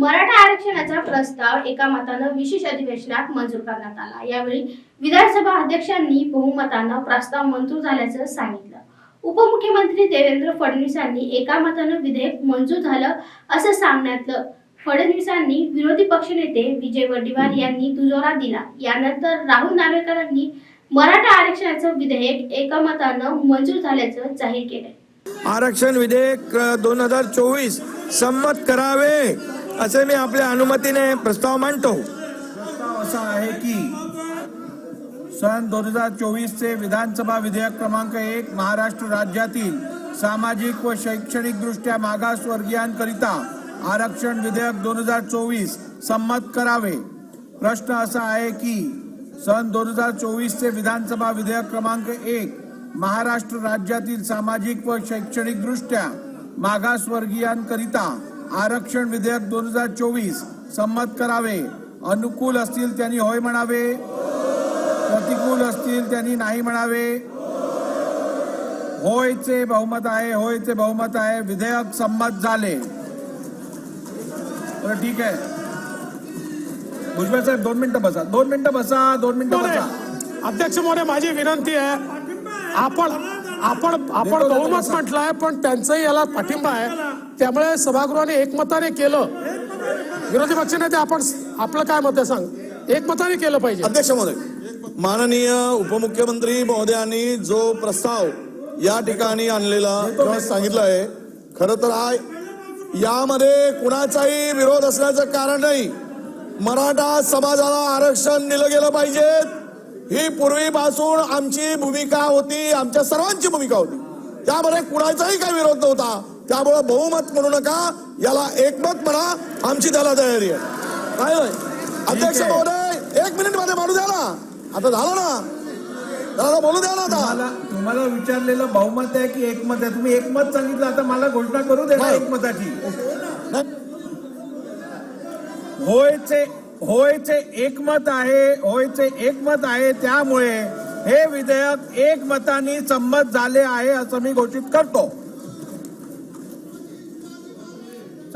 मराठा आरक्षणाचा प्रस्ताव एका मतानं विशेष अधिवेशनात मंजूर करण्यात आला. यावेळी विधानसभा अध्यक्षांनी बहुमतानं प्रस्ताव मंजूर झाल्याचं सांगितलं. उपमुख्यमंत्री देवेंद्र फडणवीसांनी एका मतानं विधेयक मंजूर झालं असं सांगण्यातलं. फडणवीसांनी विरोधी पक्षनेते विजय वडेट्टीवार यांनी दुजोरा दिला. यानंतर राहुल नार्वेकरांनी मराठा आरक्षणाचं विधेयक एकमतानं मंजूर झाल्याचं जाहीर केलं. आरक्षण विधेयक दोन हजार चोवीस संमत करावे. असे मी आपल्या अनुमतीने प्रस्ताव मांडतो. प्रस्ताव असा आहे की सन दोन हजार चोवीस चे विधानसभा विधेयक क्रमांक एक महाराष्ट्र राज्यातील सामाजिक व शैक्षणिक दृष्ट्या मागासवर्गीयांकरिता आरक्षण विधेयक दोन हजार चोवीस संमत करावे. प्रश्न असा आहे की सन दोन हजार चोवीस चे विधानसभा विधेयक क्रमांक एक महाराष्ट्र राज्यातील सामाजिक व शैक्षणिक दृष्ट्या मागासवर्गीयांकरिता आरक्षण विधेयक दोन हजार चोवीस संमत करावे. अनुकूल असतील त्यांनी होय म्हणावे. प्रतिकूल असतील त्यांनी नाही म्हणावे. होयचे बहुमत आहे होयचे बहुमत आहे. विधेयक संमत झाले. बरं ठीक आहे. भुजबळ साहेब दोन मिनिटं बसा. दोन मिनिटं बसा दोन मिनिटं बसा. अध्यक्ष महोदय माझी विनंती आहे. आपण आपण आपण बहुमत म्हटलंय पण त्यांचंही याला पाठिंबा आहे. त्यामुळे सभागृहाने एकमताने केलं. विरोधी पक्षनेते आपण आपलं काय मत आहे सांग? एकमताने केलं पाहिजे. अध्यक्ष महोदय माननीय उपमुख्यमंत्री महोदयांनी जो प्रस्ताव या ठिकाणी आणलेला सांगितलं आहे खर तर हा यामध्ये कुणाचाही विरोध असण्याचं कारण नाही. मराठा समाजाला आरक्षण दिलं गेलं पाहिजे. ही पूर्वीपासून आमची भूमिका होती आमच्या सर्वांची भूमिका होती त्यामध्ये कुणाचाही काही विरोध नव्हता त्यामुळे बहुमत म्हणू नका याला एकमत म्हणा आमची त्याला तयारी आहे काय? अध्यक्ष. महोदय एक मिनिटमध्ये मानू द्या ना आता झालं ना त्याला बोलू द्या ना आता तुम्हाला विचारलेलं बहुमत आहे की एकमत आहे तुम्ही एकमत सांगितलं आता मला घोषणा करू दे ना. एकमताची. होयचे होयचे एकमत आहे होयचे एकमत आहे त्यामुळे हे विधेयक एकमताने संमत झाले आहे असं मी घोषित करतो.